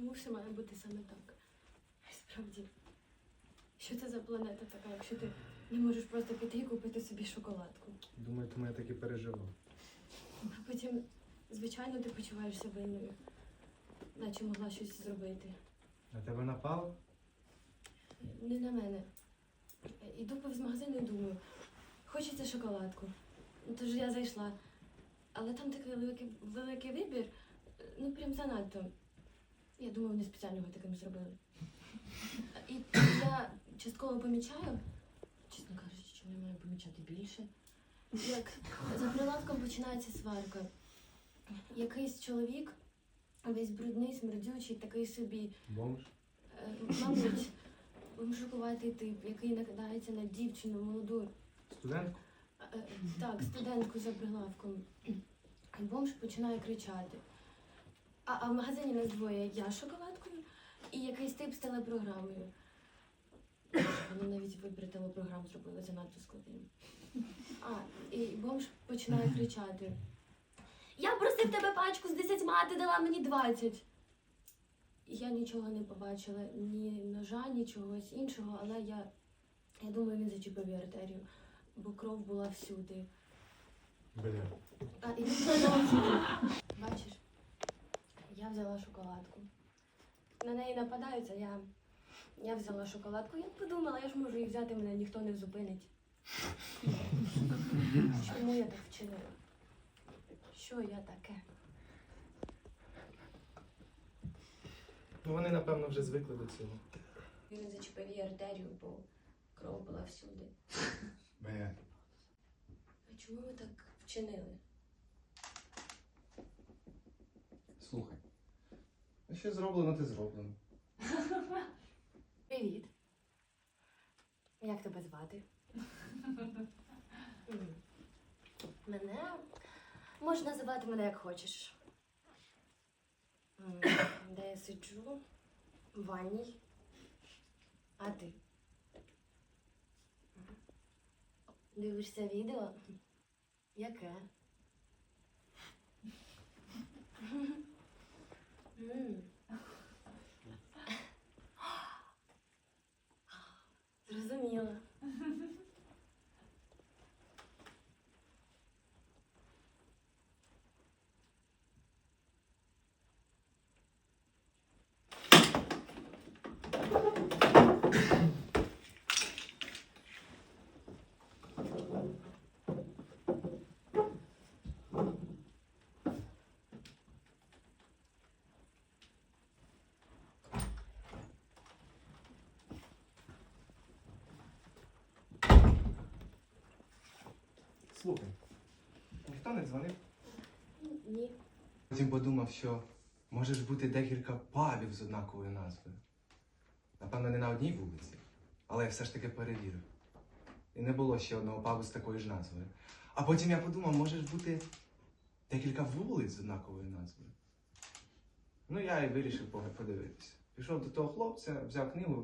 Чому все має бути саме так? Справді, що це за планета така, якщо ти не можеш просто піти і купити собі шоколадку? Думаю, тому я так і переживав. А потім, звичайно, ти почуваєшся винною, наче могла щось зробити. На тебе напало? Не на мене. Іду повз магазин і думаю, хочеться шоколадку. Тож я зайшла. Але там такий великий, великий вибір, ну прям занадто. Я думаю, вони спеціально його таким зробили. І я частково помічаю, чесно кажучи, що не маю помічати більше. Як за прилавком починається сварка. Якийсь чоловік, весь брудний, смердючий, такий собі Бомж? Е, Мабуть, шокуватий тип, який накидається на дівчину молоду. Студентку? Е, Так, студентку за прилавком. І Бомж починає кричати. А, а в магазині нас двоє я з шоколадкою і якийсь тип з телепрограмою. Вони навіть вибір телепрограм зробили занадто складним. А, і бомж починає кричати. Я просив тебе пачку з десятьма, ти дала мені двадцять. Я нічого не побачила, ні ножа, ні чогось іншого, але я, я думаю, він зачепив артерію, бо кров була всюди. Бля. А, і він продовжує. Взяла шоколадку. На неї нападаються, я, я взяла шоколадку. Я подумала, я ж можу її взяти, мене ніхто не зупинить. Чому я так вчинила? Що я таке? Ну вони, напевно, вже звикли до цього. Він зачепив її артерію, бо кров була всюди. Бля. А чому ви так вчинили? Слухай. Ну що зроблено, те зроблено. Привіт. Як тебе звати? Мене можна називати мене як хочеш. Де я сиджу? В ванній. А ти? Дивишся відео? Яке? Слухай. Ніхто не дзвонив. Ні. Потім подумав, що може ж бути декілька пабів з однаковою назвою. Напевно, не на одній вулиці, але я все ж таки перевірив. І не було ще одного пабу з такою ж назвою. А потім я подумав, може ж бути декілька вулиць з однаковою назвою. Ну, я і вирішив подивитися. Пішов до того хлопця, взяв книгу,